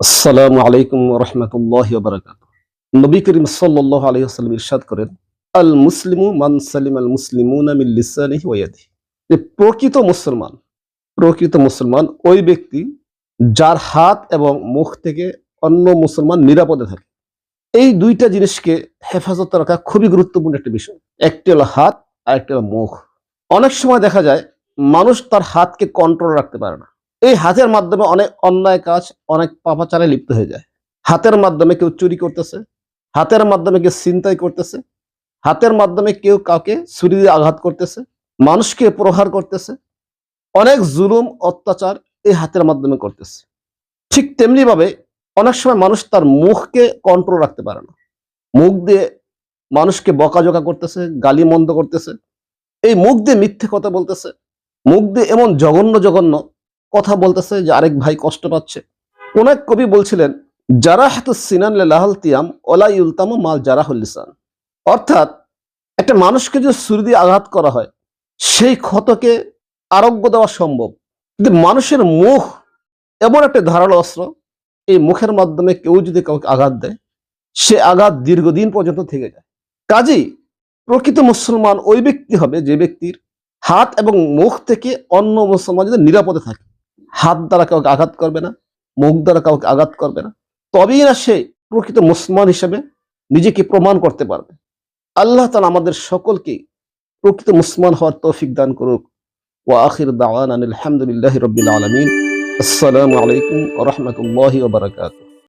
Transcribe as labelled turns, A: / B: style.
A: আসসালামু আলাইকুম রহমতুল্লাহ বারাকাত নবী করিম সাল্লাহ আলাইহি ওয়াসাল্লাম ইরশাদ করেন, আল মুসলিমু মান সালিম আল মুসলিমুনা মিন লিসানিহি যে প্রকৃত মুসলমান প্রকৃত মুসলমান ওই ব্যক্তি যার হাত এবং মুখ থেকে অন্য মুসলমান নিরাপদে থাকে। এই দুইটা জিনিসকে হেফাজত রাখা খুবই গুরুত্বপূর্ণ একটা বিষয়। একটি হলো হাত আর একটি হলো মুখ। অনেক সময় দেখা যায়, মানুষ তার হাতকে কন্ট্রোল রাখতে পারে না। এই হাতের মাধ্যমে অনেক অন্যায় কাজ, অনেক পাপাচারে লিপ্ত হয়ে যায়। হাতের মাধ্যমে কেউ চুরি করতেছে, হাতের মাধ্যমে কেউ ছিনতাই করতেছে, হাতের মাধ্যমে কেউ কাউকে ছুরি দিয়ে আঘাত করতেছে, মানুষকে প্রহার করতেছে, অনেক জুলুম, অত্যাচার এই হাতের মাধ্যমে করতেছে। ঠিক তেমনি ভাবে অনেক সময় মানুষ তার মুখকে কন্ট্রোল রাখতে পারে না। মুখ দিয়ে মানুষকে বকাঝকা করতেছে, গালি মন্দ করতেছে, এই মুখ দিয়ে মিথ্যে কথা বলতেছে, মুখ দিয়ে এমন জঘন্য জঘন্য কথা বলতেছে যে আরেক ভাই কষ্ট পাচ্ছে। কোন এক কবি বলছিলেন যারা হাতু সিনান লাহাল তিয়াম ওলা ইউলতাম মাল জারাহুল লিসান। অর্থাৎ একটা মানুষকে যদি ছুরি দিয়ে আঘাত করা হয়, সেই ক্ষতকে আরোগ্য দেওয়া সম্ভব। কিন্তু মানুষের মুখ এমন একটা ধারালো অস্ত্র, এই মুখের মাধ্যমে কেউ যদি কাউকে আঘাত দেয়, সে আঘাত দীর্ঘদিন পর্যন্ত থেকে যায়। কাজেই প্রকৃত মুসলমান ওই ব্যক্তি হবে যে ব্যক্তির হাত এবং মুখ থেকে অন্য মুসলমান যদি নিরাপদে থাকে। হাত দ্বারা কাউকে আঘাত করবে না, মুখ দ্বারা কাউকে আঘাত করবে না। তবেই না সে প্রকৃত মুসলমান হিসেবে নিজেকে প্রমাণ করতে পারবে। আল্লাহ তালা আমাদের সকলকে প্রকৃত মুসলমান হওয়ার তৌফিক দান করুক। ও আখির দাওয়ান আলহামদুলিল্লাহ রবিল আলমিন। আসসালামু আলাইকুম রহমতুল্লাহ বারকাতুহ।